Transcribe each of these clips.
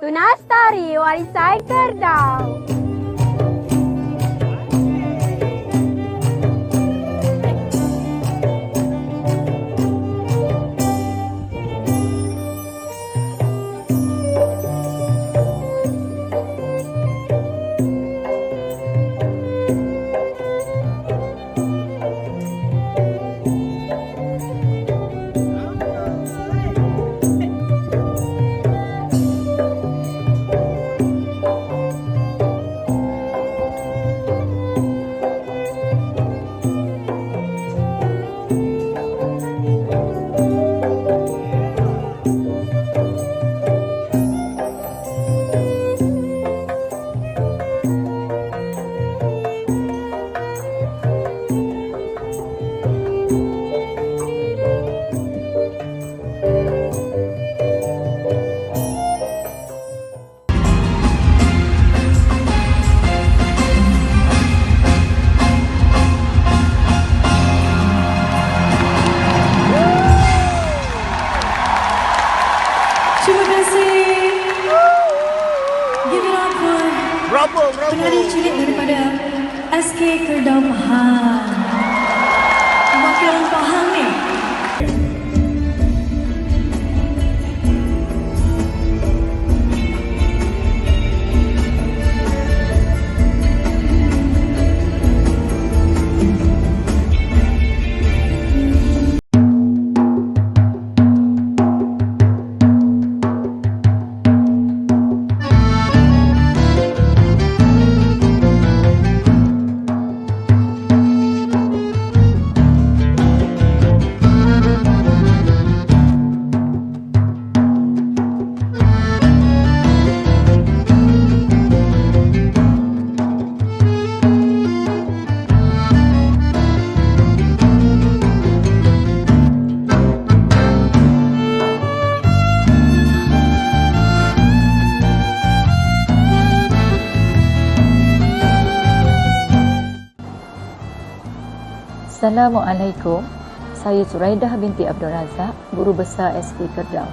Tunastari Warisan Kerdau. SK Kerbau Pahang. Assalamualaikum. Saya Suraidah binti Abdul Razak, Guru Besar SK Kerdau.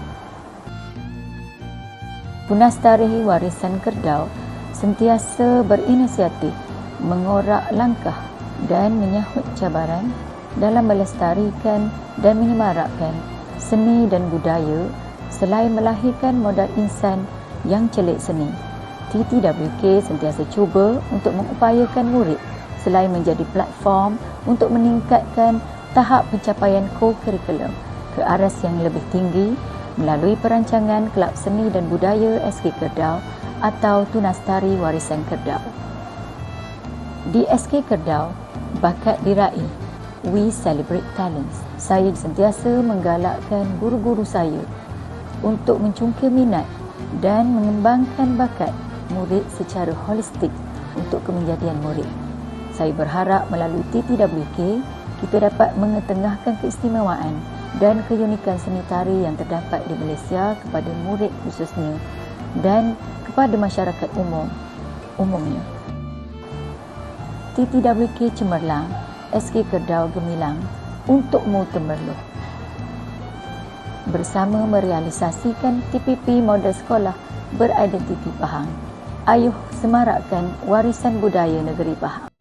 Punastari Warisan Kerdau sentiasa berinisiatif mengorak langkah dan menyahut cabaran dalam melestarikan dan menyemarakkan seni dan budaya selain melahirkan modal insan yang celik seni. TTWK sentiasa cuba untuk mengupayakan murid selain menjadi platform untuk meningkatkan tahap pencapaian co-curriculum ke aras yang lebih tinggi melalui perancangan Kelab Seni dan Budaya SK Kerdau atau Tunastari Warisan Kerdau. Di SK Kerdau, bakat diraih. We celebrate talents. Saya sentiasa menggalakkan guru-guru saya untuk mencungkil minat dan mengembangkan bakat murid secara holistik untuk kemenjadian murid. Saya berharap melalui TTWK, kita dapat mengetengahkan keistimewaan dan keunikan seni tari yang terdapat di Malaysia kepada murid khususnya dan kepada masyarakat umum umumnya. TTWK Cemerlang, SK Kerdau Gemilang untukmu temerloh. Bersama merealisasikan TPP model sekolah beridentiti Pahang. Ayuh semarakkan warisan budaya negeri Pahang.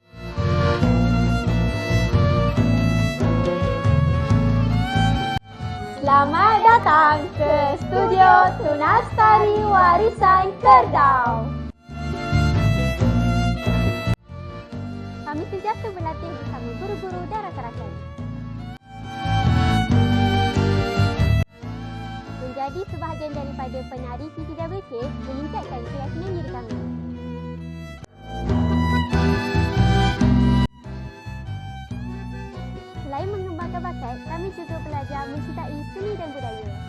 Selamat datang ke studio Tunastari Warisan Kerdau. Kami sentiasa berlatih bersama guru-guru dan rakan-rakan. Menjadi sebahagian daripada penari TTWK meningkatkan keyakinan diri kami. Bakat, kami juga belajar mencintai seni dan budaya.